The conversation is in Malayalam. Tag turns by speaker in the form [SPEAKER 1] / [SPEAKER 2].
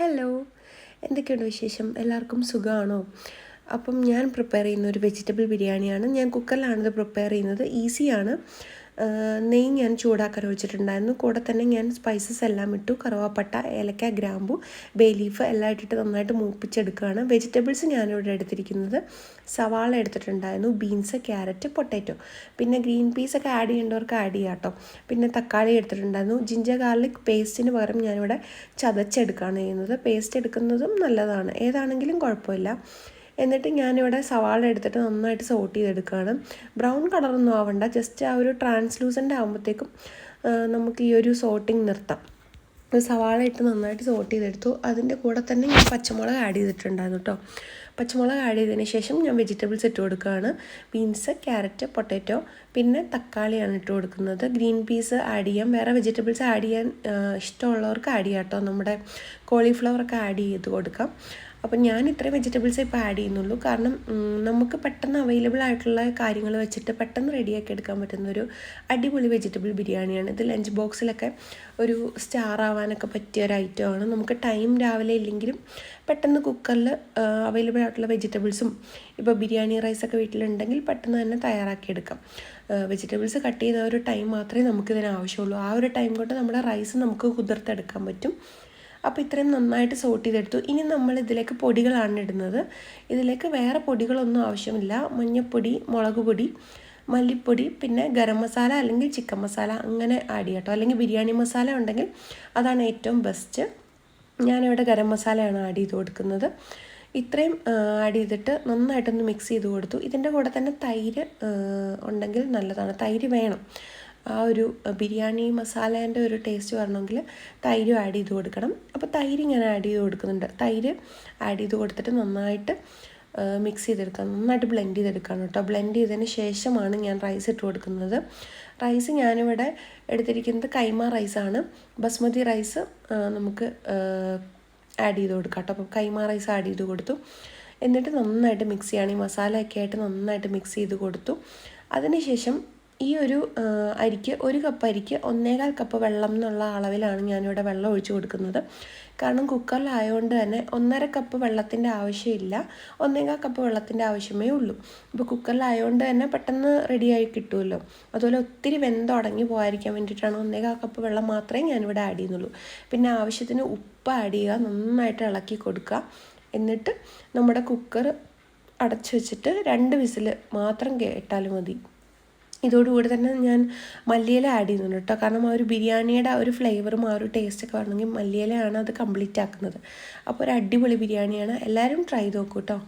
[SPEAKER 1] ഹലോ എന്തൊക്കെയുണ്ട് വിശേഷം? എല്ലാവർക്കും സുഖമാണോ അപ്പം ഞാൻ പ്രിപ്പയർ ചെയ്യുന്ന ഒരു വെജിറ്റബിൾ ബിരിയാണിയാണ്. ഞാൻ കുക്കറിലാണിത് പ്രിപ്പയർ ചെയ്യുന്നത്. ഈസിയാണ് നെയ്യ് ഞാൻ ചൂടാക്കാൻ ഒഴിച്ചിട്ടുണ്ടായിരുന്നു. കൂടെ തന്നെ ഞാൻ സ്പൈസസ് എല്ലാം ഇട്ടു. കറുവാപ്പട്ട ഏലക്ക ഗ്രാമ്പു ബേ ലീഫ് എല്ലാം ഇട്ടിട്ട് നന്നായിട്ട് മൂപ്പിച്ചെടുക്കുകയാണ്. വെജിറ്റബിൾസ് ഞാനിവിടെ എടുത്തിരിക്കുന്നത് സവാള എടുത്തിട്ടുണ്ടായിരുന്നു ബീൻസ് ക്യാരറ്റ് പൊട്ടാറ്റോ പിന്നെ ഗ്രീൻ പീസ് ഒക്കെ ആഡ് ചെയ്യേണ്ടവർക്ക് ആഡ് ചെയ്യാം കേട്ടോ പിന്നെ തക്കാളി എടുത്തിട്ടുണ്ടായിരുന്നു. ജിഞ്ചർ ഗാർലിക് പേസ്റ്റിന് പകരം ഞാനിവിടെ ചതച്ചെടുക്കുകയാണ് ചെയ്യുന്നത്. പേസ്റ്റ് എടുക്കുന്നതും നല്ലതാണ്. ഏതാണെങ്കിലും കുഴപ്പമില്ല. എന്നിട്ട് ഞാനിവിടെ സവാള എടുത്തിട്ട് നന്നായിട്ട് സോട്ട് ചെയ്തെടുക്കുകയാണ്. ബ്രൗൺ കളറൊന്നും ആവണ്ട. ജസ്റ്റ് ആ ഒരു ട്രാൻസ്ലൂസന്റ് ആകുമ്പോഴത്തേക്കും നമുക്ക് ഈ ഒരു സോട്ടിങ് നിർത്താം. സവാള ഇട്ട് നന്നായിട്ട് സോട്ട് ചെയ്തെടുത്തു. അതിന്റെ കൂടെ തന്നെ ഞാൻ പച്ചമുളക് ആഡ് ചെയ്തിട്ടുണ്ടായിരുന്നു കേട്ടോ പച്ചമുളക് ആഡ് ചെയ്തതിന് ശേഷം ഞാൻ വെജിറ്റബിൾസ് ഇട്ട് കൊടുക്കുകയാണ്. ബീൻസ് ക്യാരറ്റ് പൊട്ടാറ്റോ പിന്നെ തക്കാളിയാണ് ഇട്ട് കൊടുക്കുന്നത്. ഗ്രീൻ പീസ് ആഡ് ചെയ്യാം. വേറെ വെജിറ്റബിൾസ് ആഡ് ചെയ്യാൻ ഇഷ്ടമുള്ളവർക്ക് ആഡ് ചെയ്യാം കേട്ടോ നമ്മുടെ കോളിഫ്ലവർ ഒക്കെ ആഡ് ചെയ്ത് കൊടുക്കാം. അപ്പം ഞാൻ ഇത്രയും വെജിറ്റബിൾസ് ഇപ്പോൾ ആഡ് ചെയ്യുന്നുള്ളൂ. കാരണം നമുക്ക് പെട്ടെന്ന് അവൈലബിൾ ആയിട്ടുള്ള കാര്യങ്ങൾ വെച്ചിട്ട് പെട്ടെന്ന് റെഡിയാക്കി എടുക്കാൻ പറ്റുന്ന ഒരു അടിപൊളി വെജിറ്റബിൾ ബിരിയാണിയാണ്. ഇത് ലഞ്ച് ബോക്സിലൊക്കെ ഒരു സ്റ്റാർ ആവാനൊക്കെ പറ്റിയ ഒരു ഐറ്റമാണ് നമുക്ക് ടൈം രാവിലെ ഇല്ലെങ്കിലും പെട്ടെന്ന് കുക്കറിൽ അവൈലബിൾ ആയിട്ടുള്ള വെജിറ്റബിൾസും ഇപ്പോൾ ബിരിയാണി റൈസൊക്കെ വീട്ടിലുണ്ടെങ്കിൽ പെട്ടെന്ന് തന്നെ തയ്യാറാക്കിയെടുക്കാം വെജിറ്റബിൾസ് കട്ട് ചെയ്യുന്ന ഒരു ടൈം മാത്രമേ നമുക്കിതിന് ആവശ്യമുള്ളൂ. ആ ഒരു ടൈം കൊണ്ട് നമ്മുടെ റൈസ് നമുക്ക് കുതിർത്തെടുക്കാൻ പറ്റും. അപ്പോൾ ഇത്രയും നന്നായിട്ട് സോട്ട് ചെയ്തെടുത്തു. ഇനി നമ്മൾ ഇതിലേക്ക് പൊടികളാണ് ഇടുന്നത്. ഇതിലേക്ക് വേറെ പൊടികളൊന്നും ആവശ്യമില്ല. മഞ്ഞൾപ്പൊടി മുളക് പൊടി മല്ലിപ്പൊടി പിന്നെ ഗരം മസാല അല്ലെങ്കിൽ ചിക്കൻ മസാല അങ്ങനെ ആഡ് ചെയ്യാം കേട്ടോ അല്ലെങ്കിൽ ബിരിയാണി മസാല ഉണ്ടെങ്കിൽ അതാണ് ഏറ്റവും ബെസ്റ്റ് ഞാനിവിടെ ഗരം മസാലയാണ് ആഡ് ചെയ്ത് കൊടുക്കുന്നത്. ഇത്രയും ആഡ് ചെയ്തിട്ട് നന്നായിട്ടൊന്ന് മിക്സ് ചെയ്ത് കൊടുത്തു. ഇതിന്റെ കൂടെ തന്നെ തൈര് ഉണ്ടെങ്കിൽ നല്ലതാണ്. തൈര് വേണം. ആ ഒരു ബിരിയാണി മസാലേന്റെ ഒരു ടേസ്റ്റ് വരണമെങ്കിൽ തൈരും ആഡ് ചെയ്ത് കൊടുക്കണം. അപ്പോൾ തൈര് ഇങ്ങനെ ആഡ് ചെയ്ത് കൊടുക്കുന്നുണ്ട്. തൈര് ആഡ് ചെയ്ത് കൊടുത്തിട്ട് നന്നായിട്ട് മിക്സ് ചെയ്തെടുക്കുക നന്നായിട്ട് ബ്ലെൻഡ് ചെയ്തെടുക്കണം കേട്ടോ. ബ്ലെൻഡ് ചെയ്തതിന് ശേഷമാണ് ഞാൻ റൈസ് ഇട്ട് കൊടുക്കുന്നത്. റൈസ് ഞാനിവിടെ എടുത്തിരിക്കുന്നത് കൈമ റൈസാണ് ബസ്മതി റൈസ് നമുക്ക് ആഡ് ചെയ്ത് കൊടുക്കാം കേട്ടോ. അപ്പോൾ കൈമ റൈസ് ആഡ് ചെയ്ത് കൊടുത്തു. എന്നിട്ട് നന്നായിട്ട് മിക്സ് ചെയ്യണം. ഈ മസാലയൊക്കെ ആയിട്ട് നന്നായിട്ട് മിക്സ് ചെയ്ത് കൊടുത്തു. അതിനുശേഷം ഈ ഒരു അരിക്ക് ഒരു കപ്പ് അരിക്ക് ഒന്നേകാൽ കപ്പ് വെള്ളം എന്നുള്ള അളവിലാണ് ഞാനിവിടെ വെള്ളം ഒഴിച്ചു കൊടുക്കുന്നത്. കാരണം കുക്കറിലായതുകൊണ്ട് തന്നെ ഒന്നര കപ്പ് വെള്ളത്തിന്റെ ആവശ്യമില്ല. ഒന്നേകാൽ കപ്പ് വെള്ളത്തിന്റെ ആവശ്യമേ ഉള്ളൂ. അപ്പോൾ കുക്കറിലായതുകൊണ്ട് തന്നെ പെട്ടെന്ന് റെഡിയായി കിട്ടുമല്ലോ അതുപോലെ ഒത്തിരി വെന്തുടങ്ങി പോകാതിരിക്കാൻ വേണ്ടിയിട്ടാണ് ഒന്നേകാൽ കപ്പ് വെള്ളം മാത്രമേ ഞാനിവിടെ ആഡ് ചെയ്യുന്നുള്ളൂ. പിന്നെ ആവശ്യത്തിന് ഉപ്പ് ആഡ് ചെയ്യുക നന്നായിട്ട് ഇളക്കി കൊടുക്കുക. എന്നിട്ട് നമ്മുടെ കുക്കർ അടച്ചു വെച്ചിട്ട് രണ്ട് വിസിൽ മാത്രം കേട്ടാലും മതി. ഇതോടുകൂടി തന്നെ ഞാൻ മല്ലിയില ആഡ് ചെയ്യുന്നുണ്ട് കേട്ടോ. കാരണം ആ ഒരു ബിരിയാണിയുടെ ആ ഒരു ഫ്ലേവറും ആ ഒരു ടേസ്റ്റൊക്കെ വരണമെങ്കിൽ മല്ലിയിലയാണ് അത് കംപ്ലീറ്റ് ആക്കുന്നത്. അപ്പോൾ ഒരു അടിപൊളി ബിരിയാണിയാണ്. എല്ലാവരും ട്രൈ ചെയ്ത് നോക്കൂ കേട്ടോ.